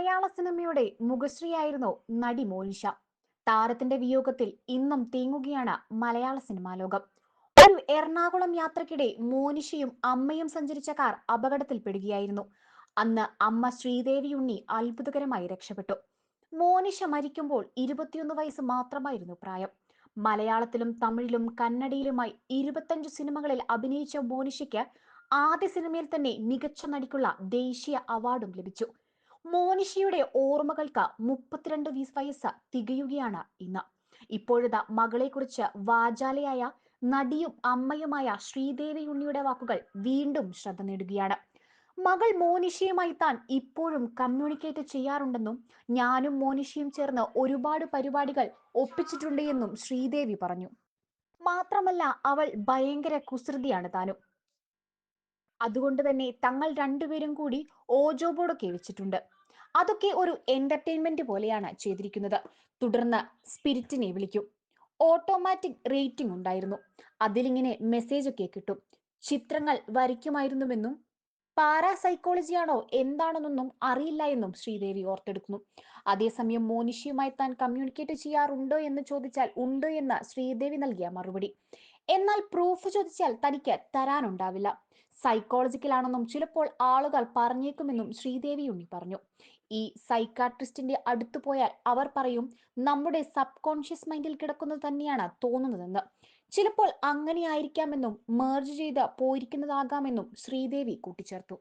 മലയാള സിനിമയുടെ മുഖശ്രീയായിരുന്നു നടി മോനിഷ. താരത്തിന്റെ വിയോഗത്തിൽ ഇന്നും തീങ്ങുകയാണ് മലയാള സിനിമാ ലോകം. ഒരു എറണാകുളം യാത്രക്കിടെ മോനിഷയും അമ്മയും സഞ്ചരിച്ച കാർ അപകടത്തിൽപ്പെടുകയായിരുന്നു. അന്ന് അമ്മ ശ്രീദേവി ഉണ്ണി അത്ഭുതകരമായി രക്ഷപ്പെട്ടു. മോനിഷ മരിക്കുമ്പോൾ ഇരുപത്തിയൊന്ന് വയസ്സ് മാത്രമായിരുന്നു പ്രായം. മലയാളത്തിലും തമിഴിലും കന്നഡയിലുമായി ഇരുപത്തഞ്ച് സിനിമകളിൽ അഭിനയിച്ച മോനിഷയ്ക്ക് ആദ്യ സിനിമയിൽ തന്നെ മികച്ച നടിക്കുള്ള ദേശീയ അവാർഡും ലഭിച്ചു. മോനിഷയുടെ ഓർമ്മകൾക്ക് മുപ്പത്തിരണ്ട് വയസ്സ് തികയുകയാണ് ഇന്ന്. ഇപ്പോഴത്തെ മകളെക്കുറിച്ച് വാചാലയായ നടിയും അമ്മയുമായ ശ്രീദേവി ഉണ്ണിയുടെ വാക്കുകൾ വീണ്ടും ശ്രദ്ധ നേടുകയാണ്. മകൾ മോനിഷയുമായി താൻ ഇപ്പോഴും കമ്മ്യൂണിക്കേറ്റ് ചെയ്യാറുണ്ടെന്നും ഞാനും മോനിഷയും ചേർന്ന് ഒരുപാട് പരിപാടികൾ ഒപ്പിച്ചിട്ടുണ്ട് എന്നും ശ്രീദേവി പറഞ്ഞു. മാത്രമല്ല അവൾ ഭയങ്കര കുസൃതിയാണ് താനും. അതുകൊണ്ട് തന്നെ തങ്ങൾ രണ്ടുപേരും കൂടി ഓജോ ബോർഡൊക്കെ വെച്ചിട്ടുണ്ട്. അതൊക്കെ ഒരു എന്റർടൈൻമെന്റ് പോലെയാണ് ചെയ്തിരിക്കുന്നത്. തുടർന്ന് സ്പിരിറ്റിനെ വിളിക്കും. ഓട്ടോമാറ്റിക് റേറ്റിംഗ് ഉണ്ടായിരുന്നു. അതിലിങ്ങനെ മെസ്സേജ് ഒക്കെ കിട്ടും. ചിത്രങ്ങൾ വരയ്ക്കുമായിരുന്നുവെന്നും പാരാസൈക്കോളജിയാണോ എന്താണെന്നൊന്നും അറിയില്ല എന്നും ശ്രീദേവി ഓർത്തെടുക്കുന്നു. അതേസമയം മോനിഷയുമായി താൻ കമ്മ്യൂണിക്കേറ്റ് ചെയ്യാറുണ്ടോ എന്ന് ചോദിച്ചാൽ ഉണ്ട് എന്ന് ശ്രീദേവി നൽകിയ മറുപടി. എന്നാൽ പ്രൂഫ് ചോദിച്ചാൽ തനിക്ക് തരാനുണ്ടാവില്ല. സൈക്കോളജിക്കലാണെന്നും ചിലപ്പോൾ ആളുകൾ പറഞ്ഞേക്കുമെന്നും ശ്രീദേവി ഉണ്ണി പറഞ്ഞു. ഈ സൈക്കാട്രിസ്റ്റിന്റെ അടുത്തു പോയാൽ അവർ പറയും നമ്മുടെ സബ് കോൺഷ്യസ് മൈൻഡിൽ കിടക്കുന്നത് തന്നെയാണ് തോന്നുന്നതെന്ന്. ചിലപ്പോൾ അങ്ങനെയായിരിക്കാമെന്നും മേർജ് ചെയ്ത് പോയിരിക്കുന്നതാകാമെന്നും ശ്രീദേവി കൂട്ടിച്ചേർത്തു.